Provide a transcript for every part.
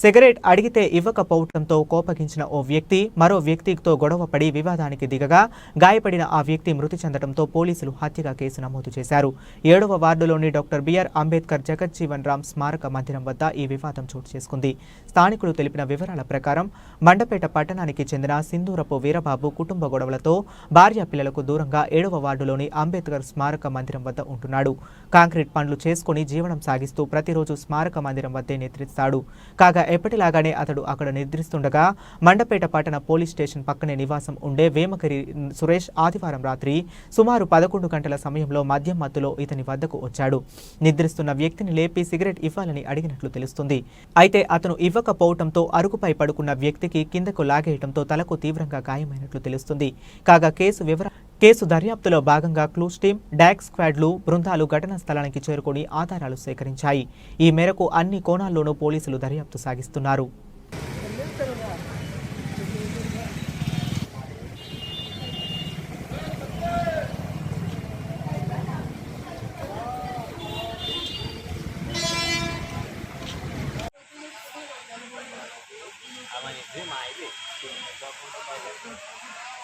Cigarette అడిగితే ఇవ్వకపోవడంతో కోపగించిన ఓ వ్యక్తి మరో వ్యక్తితో గొడవపడి వివాదానికి దిగగా గాయపడిన ఆ వ్యక్తి మృతి చెందడంతో పోలీసులు హత్యగా కేసు నమోదు చేశారు. ఏడవ వార్డులోని డాక్టర్ బిఆర్ అంబేద్కర్ జగజ్జీవన్ రామ్ స్మారక మందిరం వద్ద ఈ వివాదం చోటు చేసుకుంది. స్థానికులు తెలిపిన వివరాల ప్రకారం మండపేట పట్టణానికి చెందిన సింధూరపు వీరబాబు కుటుంబ గొడవలతో భార్య పిల్లలకు దూరంగా ఏడవ వార్డులోని అంబేద్కర్ స్మారక మందిరం వద్ద ఉంటున్నాడు. కాంక్రీట్ పనులు చేసుకుని జీవనం సాగిస్తూ ప్రతిరోజు స్మారక మందిరం వద్దే నిద్రిస్తాడు కాగా ఎప్పటిలాగానే అతడు అక్కడ నిద్రిస్తుండగా మండపేట పట్టణ పోలీస్ స్టేషన్ పక్కనే నివాసం ఉండే వేమకరి సురేష్ ఆదివారం రాత్రి సుమారు పదకొండు గంటల సమయంలో మద్యం మత్తులో ఇతని వద్దకు వచ్చాడు. నిద్రిస్తున్న వ్యక్తిని లేపి సిగరెట్ ఇవ్వాలని అడిగినట్లు తెలుస్తుంది. అయితే అతను ఇవ్వకపోవడంతో అరుగుపై పడుకున్న వ్యక్తికి కిందకు లాగేయడంతో తలకు తీవ్రంగా గాయమైనట్లు తెలుస్తుంది. కాగా కేసు వివర కేసు దర్యాప్తులో భాగంగా క్లూస్ టీం డాక్ స్క్వాడ్లు బృందాలు ఘటనా స్థలానికి చేరుకొని ఆధారాలు సేకరించాయి. ఈ మేరకు అన్ని కోణాల్లోనూ పోలీసులు దర్యాప్తు సాగిస్తున్నారు.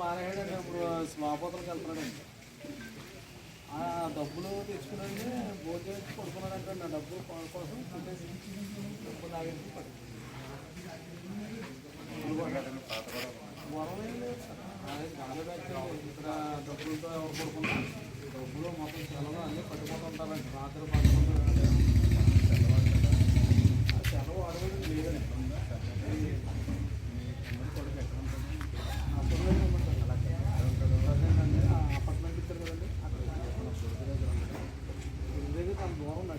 మానేయడండి ఇప్పుడు స్మాపోతలకు వెళ్తున్నాడండి ఆ డబ్బులు తెచ్చుకునండి భోజనం వచ్చి పడుకున్నాడంటే నా డబ్బులు కోసం డబ్బులు తాగేసి పడుకున్నాడు. లేదు ఇక్కడ డబ్బులతో ఎవరు పడుకున్నా డబ్బులు మొత్తం సెలవు అన్నీ పట్టుకుంటూ ఉంటారండి రాత్రి పడుకుంటూ